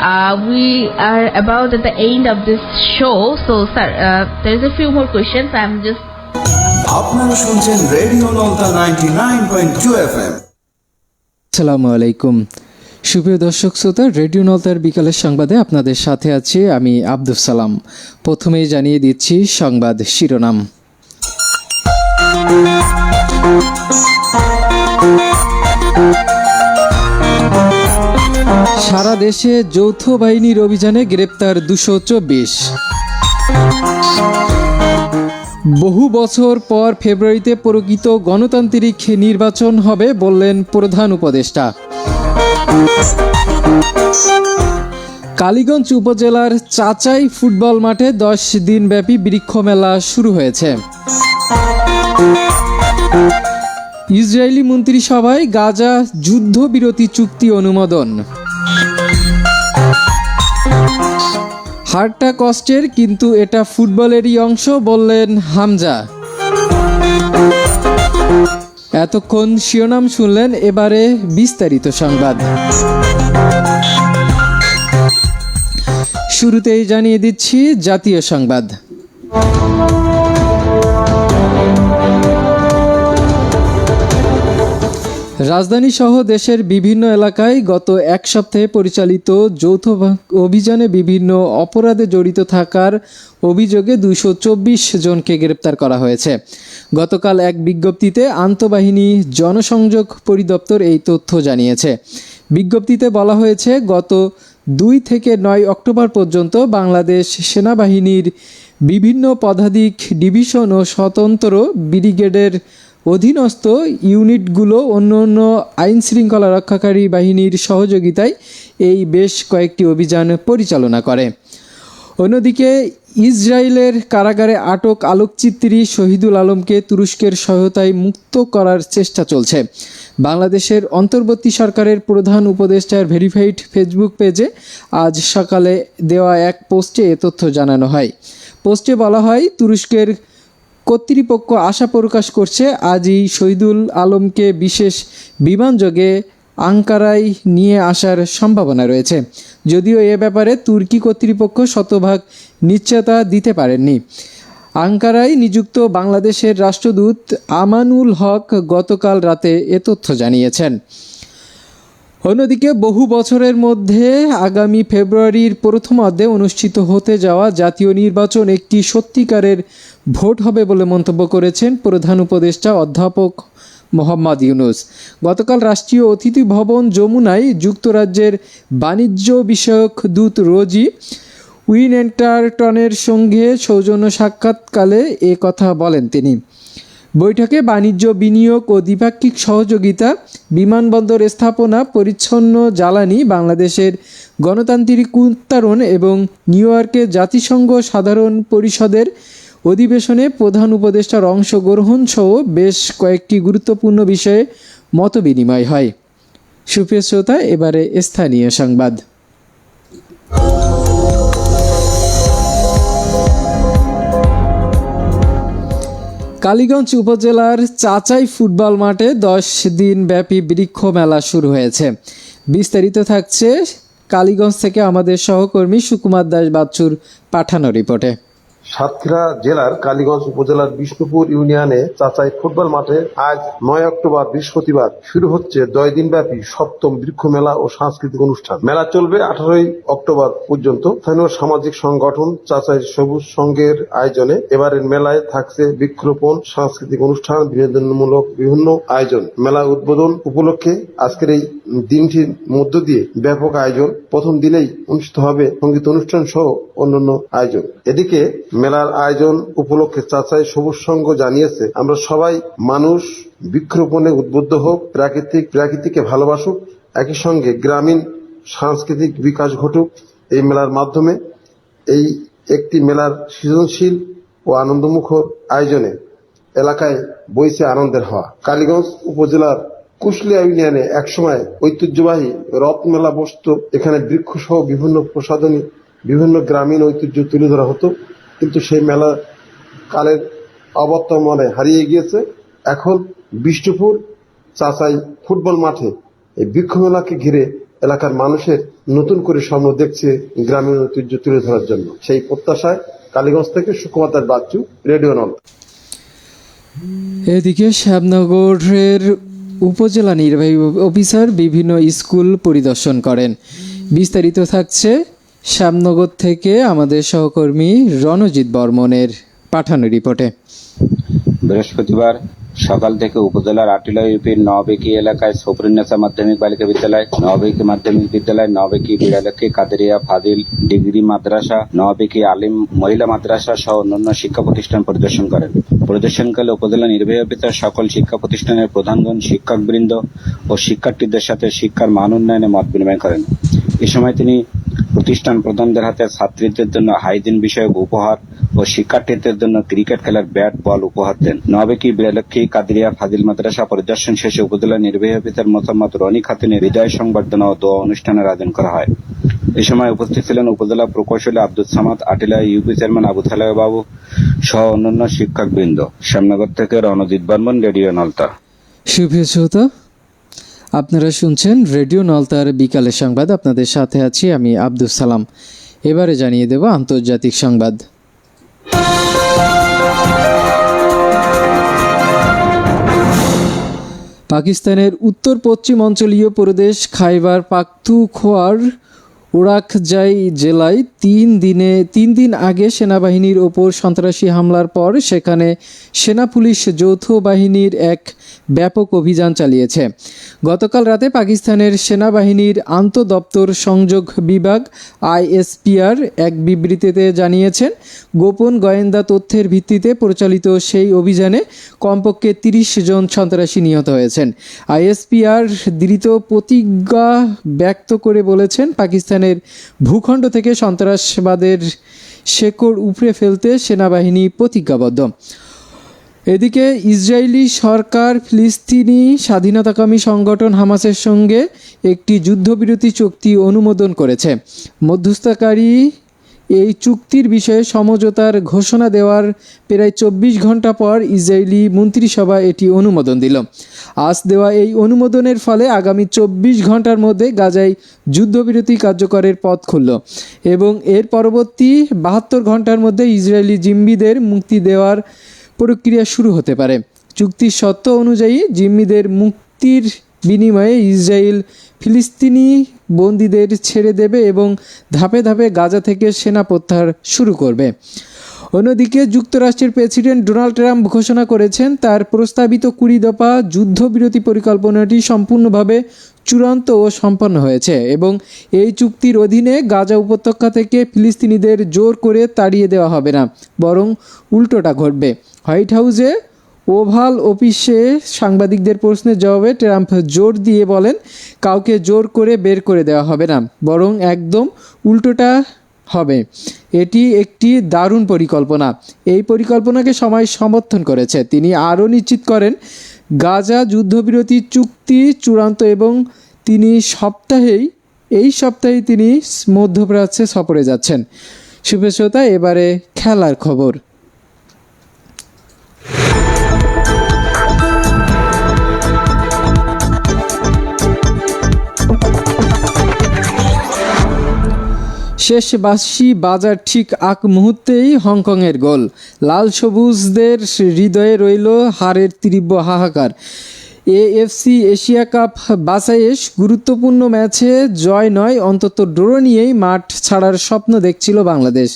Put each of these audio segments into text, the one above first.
Uh, we are about at the end of this show, so sir, uh, there's a few more questions. I'm just আপনারা শুনছেন radio Nalta ninety nine point two F M আসসালামু আলাইকুম। সুপ্রিয় দর্শক শ্রোতা radio নলতার বিকালের সংবাদে আপনাদের সাথে আছি আমি আব্দুল সালাম। প্রথমেই জানিয়ে দিচ্ছি সংবাদ শিরোনাম। সারা দেশে যৌথ বাহিনীর অভিযানে গ্রেপ্তার দুশো চব্বিশ। বহু বছর পর ফেব্রুয়ারিতে প্রকৃত গণতান্ত্রিক নির্বাচন হবে বললেন প্রধান উপদেষ্টা। কালীগঞ্জ উপজেলার চাচাই ফুটবল মাঠে দশ দিনব্যাপী বৃক্ষ মেলা শুরু হয়েছে। ইসরায়েলি মন্ত্রিসভায় গাজা যুদ্ধবিরতি চুক্তি অনুমোদন। হারটা কষ্টের, কিন্তু এটা ফুটবলেরই অংশ বললেন হামজা। এতক্ষণ শিরোনাম শুনলেন এবারে বিস্তারিত সংবাদ। শুরুতেই জানিয়ে দিচ্ছি জাতীয় সংবাদ। রাজধানী সহ দেশের বিভিন্ন এলাকায় গত এক সপ্তাহে পরিচালিত যৌথ অভিযানে বিভিন্ন অপরাধে জড়িত থাকার অভিযোগে দুশো জনকে গ্রেপ্তার করা হয়েছে। গতকাল এক বিজ্ঞপ্তিতে আন্তঃবাহিনী জনসংযোগ পরিদপ্তর এই তথ্য জানিয়েছে। বিজ্ঞপ্তিতে বলা হয়েছে, গত দুই থেকে নয় অক্টোবর পর্যন্ত বাংলাদেশ সেনাবাহিনীর বিভিন্ন পদাধিক ডিভিশন ও স্বতন্ত্র ব্রিগেডের অধীনস্থ ইউনিটগুলো অন্য অন্য আইন শৃঙ্খলা রক্ষাকারী বাহিনীর সহযোগিতায় এই বেশ কয়েকটি অভিযান পরিচালনা করে। অন্যদিকে, ইসরায়েলের কারাগারে আটক আলোকচিত্রী শহীদুল আলমকে তুরস্কের সহায়তায় মুক্ত করার চেষ্টা চলছে। বাংলাদেশের অন্তর্বর্তী সরকারের প্রধান উপদেষ্টার ভেরিফাইড ফেসবুক পেজে আজ সকালে দেওয়া এক পোস্টে এ তথ্য জানানো হয়। পোস্টে বলা হয়, তুরস্কের কর্তৃপক্ষ আশা প্রকাশ করছে আজই শহীদুল আলমকে বিশেষ বিমানযোগে আঙ্কারায় নিয়ে আসার সম্ভাবনা রয়েছে। যদিও এ ব্যাপারে তুর্কি কর্তৃপক্ষ শতভাগ নিশ্চয়তা দিতে পারেননি। আঙ্কারায় নিযুক্ত বাংলাদেশের রাষ্ট্রদূত আমানুল হক গতকাল রাতে এ তথ্য জানিয়েছেন। অন্যদিকে বহু বছরের মধ্যে আগামী ফেব্রুয়ারির প্রথমার্ধে অনুষ্ঠিত হতে যাওয়া জাতীয় নির্বাচন একটি সত্যিকারের ভোট হবে বলে মন্তব্য করেছেন প্রধান উপদেষ্টা অধ্যাপক মোহাম্মদ ইউনুস। গতকাল রাষ্ট্রীয় অতিথি ভবন যমুনায় যুক্তরাজ্যের বাণিজ্য বিষয়ক দূত রোজি উইনেন্টারটনের সঙ্গে সৌজন্য সাক্ষাৎকালে এ কথা বলেন তিনি। বৈঠকে বাণিজ্য, বিনিয়োগ ও দ্বিপাক্ষিক সহযোগিতা, বিমানবন্দর স্থাপনা, পরিচ্ছন্ন জ্বালানি, বাংলাদেশের গণতান্ত্রিক উত্তরণ এবং নিউ ইয়র্কে জাতিসংঘ সাধারণ পরিষদের অধিবেশনে প্রধান উপদেষ্টার অংশগ্রহণ সহ বেশ কয়েকটি গুরুত্বপূর্ণ বিষয়ে মতবিনিময় হয়। সুপ্রিয় শ্রোতা, এবারে স্থানীয় সংবাদ। কালীগঞ্জ উপজেলার চাচাই ফুটবল মাঠে দশ দিন ব্যাপী বৃক্ষ মেলা শুরু হয়েছে। বিস্তারিত থাকছে কালীগঞ্জ থেকে আমাদের সহকর্মী সুকুমার দাস বাচ্চুর পাঠানো রিপোর্টে। সাতক্ষীরা জেলার কালীগঞ্জ উপজেলার বিষ্ণুপুর ইউনিয়নে চাচাই ফুটবল মাঠে আজ নয় অক্টোবর বৃহস্পতিবার শুরু হচ্ছে দশ দিনব্যাপী সপ্তম বৃক্ষ মেলা ও সাংস্কৃতিক অনুষ্ঠান। মেলা চলবে আঠারোই অক্টোবর পর্যন্ত। স্থানীয় সামাজিক সংগঠন চাচাই সবুজ সংঘের আয়োজনে এবারের মেলায় থাকছে বৃক্ষরোপণ, সাংস্কৃতিক অনুষ্ঠান, বিনোদনমূলক বিভিন্ন আয়োজন। মেলা উদ্বোধন উপলক্ষে আজকের এই দিনটির মধ্য দিয়ে ব্যাপক আয়োজন। প্রথম দিনেই অনুষ্ঠিত হবে সংগীত অনুষ্ঠান সহ অন্যান্য আয়োজন। এদিকে মেলার আয়োজন উপলক্ষে চাচাই সবুজ সংঘ জানিয়েছে, আমরা সবাই মানুষ, বৃক্ষরোপণে উদ্বুদ্ধ হোক, প্রাকৃতিক, প্রাকৃতিকে ভালোবাসুক, একই সঙ্গে গ্রামীণ, সাংস্কৃতিক বিকাশ ঘটুক। এই মেলার মাধ্যমে এই একটি মেলার সৃজনশীল ও আনন্দমুখর আয়োজনে এলাকায় বইছে আনন্দের হওয়া। কালীগঞ্জ উপজেলার কুশলিয়া ইউনিয়নে একসময় ঐতিহ্যবাহী রথ মেলা বসত। এখানে বৃক্ষ সহ বিভিন্ন প্রসাধনী, বিভিন্ন গ্রামীণ ঐতিহ্য তুলে ধরা হতো। কিন্তু সেই মেলা কালের অবর্তমানে হারিয়ে গিয়েছে। এখন বিষ্ণুপুর চাচাই ফুটবল মাঠে এই বৃক্ষ মেলাকে ঘিরে এলাকার মানুষের নতুন করে স্বপ্ন দেখছে গ্রামীণ ঐতিহ্য তুলে ধরার জন্য। সেই প্রত্যাশায় কালীগঞ্জ থেকে সুকুমাতার বাচ্চু, রেডিও নল এদিকে শ্যামনগরের উপজেলা নির্বাহী অফিসার বিভিন্ন স্কুল পরিদর্শন করেন। বিস্তারিত থাকছে শ্যামনগর থেকে আমাদের সহকর্মী রণজিৎ বর্মনের পাঠানো রিপোর্টে। বৃহস্পতিবার সকাল থেকে উপজেলার আটিলা ইউপির নবেকি এলাকায় সফরিনেসা মাধ্যমিক বালিকা বিদ্যালয় নবেকি মাধ্যমিক বিদ্যালয় নবেকি বিড়ালক্ষী কাদেরিয়া ফাদিল ডিগ্রি মাদ্রাসা নবেকি আলিম মহিলা মাদ্রাসা সহ অন্যান্য শিক্ষা প্রতিষ্ঠান পরিদর্শন করেন। পরিদর্শনকালে উপজেলা নির্বাহী অফিসার সকল শিক্ষা প্রতিষ্ঠানের প্রধানগণ, শিক্ষকবৃন্দ ও শিক্ষার্থীদের সাথে শিক্ষার মান উন্নয়নে মত বিনিময় করেন। এ সময় তিনি প্রতিষ্ঠান প্রধানদের হাতে ছাত্রীদের জন্য হাইজিন বিষয়ক উপহার ও শিক্ষার্থীদের জন্য ক্রিকেট খেলার ব্যাট, বল উপহার দেন। নবেকি বিরালক্ষী কাদিরিয়া ফাজিল মাদ্রাসা পরিদর্শন শেষে উপজেলা নির্বাহী অফিসার রনি খাতুনের হৃদয় সংবর্ধনা ও দোয়া অনুষ্ঠানের আয়োজন করা হয়। এ সময় উপস্থিত ছিলেন উপজেলা প্রকৌশলী আব্দুল সামাদ, আটিলা ইউপি চেয়ারম্যান আবু থালায় বাবু সহ অন্যান্য শিক্ষকবৃন্দ। শ্যামনগর থেকে রণজিৎ বর্মন, রেডিও নলতা। আপনারা শুনছেন রেডিও নলতার বিকালের সংবাদ। আপনাদের সাথে আছি আমি আব্দুল সালাম। এবারে জানিয়ে দেব আন্তর্জাতিক সংবাদ। পাকিস্তানের উত্তর পশ্চিম অঞ্চলীয় প্রদেশ খাইবার পাখতুনখোয়ার ওরাকজাই জেলায় তিন দিনে, তিন দিন আগে সেনাবাহিনীর ওপর সন্ত্রাসী হামলার পর সেখানে সেনা পুলিশ যৌথ বাহিনীর এক ব্যাপক অভিযান চালিয়েছে। গতকাল রাতে পাকিস্তানের সেনাবাহিনীর আন্তঃদপ্তর সংযোগ বিভাগ আইএসপিআর এক বিবৃতিতে জানিয়েছেন, গোপন গোয়েন্দা তথ্যের ভিত্তিতে পরিচালিত সেই অভিযানে কমপক্ষে তিরিশ জন সন্ত্রাসী নিহত হয়েছেন। আইএসপিআর দৃঢ় প্রতিজ্ঞা ব্যক্ত করে বলেছেন পাকিস্তানের ভূখণ্ড থেকে সন্ত্রাসবাদের শেকড় উপড়ে ফেলতে সেনাবাহিনী প্রতিজ্ঞাবদ্ধ। এদিকে ইসরায়েলি সরকার ফিলিস্তিনি স্বাধীনতাকামী সংগঠন হামাসের সঙ্গে একটি যুদ্ধবিরতি চুক্তি অনুমোদন করেছে। মধ্যস্থতাকারী এই চুক্তির বিষয়ে সমঝোতার ঘোষণা দেওয়ার প্রায় চব্বিশ ঘণ্টা পর ইসরায়েলি মন্ত্রিসভা এটি অনুমোদন দিল। আজ দেওয়া এই অনুমোদনের ফলে আগামী চব্বিশ ঘণ্টার মধ্যে গাজায় যুদ্ধবিরতি কার্যকরের পথ খুলল এবং এর পরবর্তী বাহাত্তর ঘণ্টার মধ্যে ইসরায়েলি জিম্বিদের মুক্তি দেওয়ার প্রক্রিয়া শুরু হতে পারে। চুক্তির শর্ত অনুযায়ী জিম্মিদের মুক্তির বিনিময়ে ইসরায়েল ফিলিস্তিনি বন্দীদের ছেড়ে দেবে এবং ধাপে ধাপে গাজা থেকে সেনা প্রত্যাহার শুরু করবে। অন্যদিকে যুক্তরাষ্ট্রের প্রেসিডেন্ট ডোনাল্ড ট্রাম্প ঘোষণা করেছেন, তার প্রস্তাবিত কুড়ি দফা যুদ্ধবিরতি পরিকল্পনাটি সম্পূর্ণভাবে চূড়ান্ত ও সম্পন্ন হয়েছে এবং এই চুক্তির অধীনে গাজা উপত্যকা থেকে ফিলিস্তিনিদের জোর করে তাড়িয়ে দেওয়া হবে না, বরং উল্টোটা ঘটবে। হোয়াইট হাউসে ওভাল অফিসে সাংবাদিকদের প্রশ্নের জবাবে ট্রাম্প জোর দিয়ে বলেন, কাউকে জোর করে বের করে দেওয়া হবে না, বরং একদম উল্টোটা হবে। এটি একটি দারুণ পরিকল্পনা। এই পরিকল্পনাকে সবাই সমর্থন করেছে। তিনি আরও নিশ্চিত করেন, গাজা যুদ্ধবিরতি চুক্তি চূড়ান্ত এবং তিনি সপ্তাহেই, এই সপ্তাহে তিনি মধ্যপ্রাচ্যে সফরে যাচ্ছেন। শুভেচ্ছতা, এবারে খেলার খবর। শেষ বাসি বাজার ঠিক আক মুহূর্তেই হংকংয়ের গোল। লাল সবুজদের হৃদয়ে রইল হারের তীব্র হাহাকার। এএফসি এশিয়া কাপ বাছাইয়ে গুরুত্বপূর্ণ ম্যাচে জয় নয়, অন্তত ড্র নিয়েই মাঠ ছাড়ার স্বপ্ন দেখছিল বাংলাদেশ।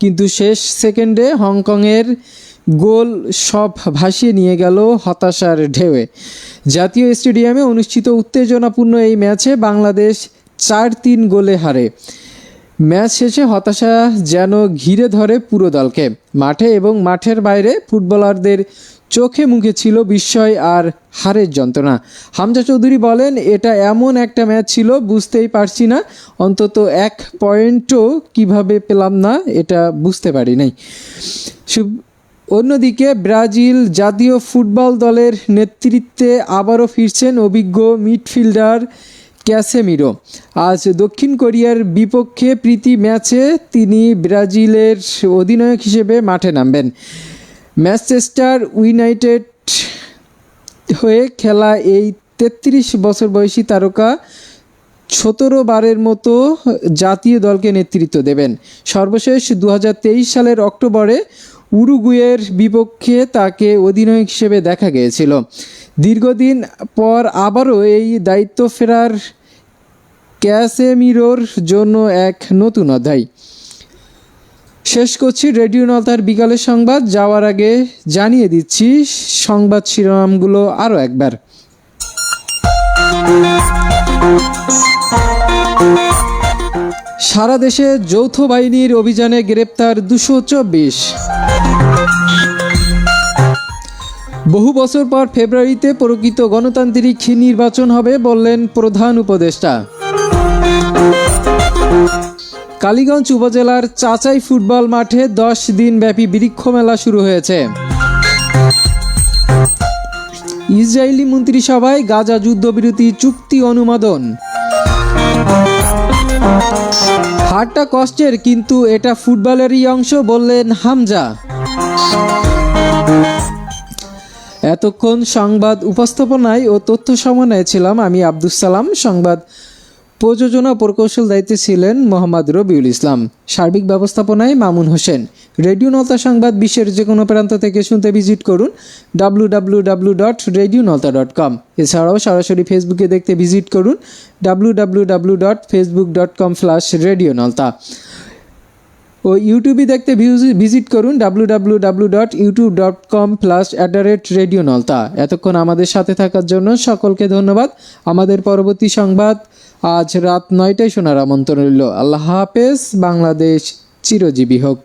কিন্তু শেষ সেকেন্ডে হংকংয়ের গোল সব ভাসিয়ে নিয়ে গেল হতাশার ঢেউয়ে। জাতীয় স্টেডিয়ামে অনুষ্ঠিত উত্তেজনাপূর্ণ এই ম্যাচে বাংলাদেশ চার তিন গোলে হারে। ম্যাচ শেষে হতাশা যেন ঘিরে ধরে পুরো দলকে। মাঠে এবং মাঠের বাইরে ফুটবলারদের চোখে মুখে ছিল বিস্ময় আর হারের যন্ত্রণা। হামজা চৌধুরী বলেন, এটা এমন একটা ম্যাচ ছিল, বুঝতেই পারছি না। অন্তত এক পয়েন্টও কীভাবে পেলাম না, এটা বুঝতে পারি নাই। অন্যদিকে ব্রাজিল জাতীয় ফুটবল দলের নেতৃত্বে আবারও ফিরছেন অভিজ্ঞ মিডফিল্ডার ক্যাসেমিরো। আজ দক্ষিণ কোরিয়ার বিপক্ষে প্রীতি ম্যাচে তিনি ব্রাজিলের অধিনায়ক হিসেবে মাঠে নামবেন। ম্যানচেস্টার ইউনাইটেড হয়ে খেলা এই তেত্রিশ বছর বয়সী তারকা সতেরো বারের মতো জাতীয় দলকে নেতৃত্ব দেবেন। সর্বশেষ দু হাজার তেইশ সালের অক্টোবরে উরুগুয়ের বিপক্ষে তাকে অধিনায়ক হিসেবে দেখা গিয়েছিল। দীর্ঘদিন পর আবারও এই দায়িত্ব ফেরার ক্যাসেমিরোর জন্য এক নতুন অধ্যায়। শেষ করছি রেডিও নলতার বিকালের সংবাদ। যাওয়ার আগে জানিয়ে দিচ্ছি, সংবাদ শিরোনামগুলো আরও একবার। সারা দেশে যৌথ বাহিনীর অভিযানে গ্রেপ্তার দুশো চব্বিশ। বহু বছর পর ফেব্রুয়ারিতে প্রকৃত গণতান্ত্রিক নির্বাচন হবে বললেন প্রধান উপদেষ্টা। কালীগঞ্জ উপজেলার চাচাই ফুটবল মাঠে দশ দিন ব্যাপী বৃক্ষ মেলা শুরু হয়েছে। ইসরায়েলি মন্ত্রিসভায় গাজা যুদ্ধবিরতি চুক্তি অনুমোদন। হারটা কষ্টের, কিন্তু এটা ফুটবলেরই অংশ বললেন হামজা। এতক্ষণ সংবাদ উপস্থাপনায় ও তথ্য সমন্বয়ে ছিলাম আমি আব্দুস সালাম। সংবাদ প্রযোজনা প্রকৌশল দায়িত্বে ছিলেন মোহাম্মদ রবিউল ইসলাম। সার্বিক ব্যবস্থাপনায় মামুন হোসেন। রেডিও নলতা সংবাদ বিশ্বের যে কোনো প্রান্ত থেকে শুনতে ভিজিট করুন W W W dot radio Nalta dot com এছাড়াও সরাসরি ফেসবুকে দেখতে ভিজিট করুন W W W dot Facebook dot com slash radio Nalta ও ইউটিউবে দেখতে ভিজিট করুন W W W dot YouTube dot com plus at the rate radio Nalta এতক্ষণ আমাদের সাথে থাকার জন্য সকলকে ধন্যবাদ। আমাদের পরবর্তী সংবাদ আজ রাত নয়টায় শোনার আমন্ত্রণ রইল। আল্লাহ হাফেজ বাংলাদেশ চিরজীবী হোক।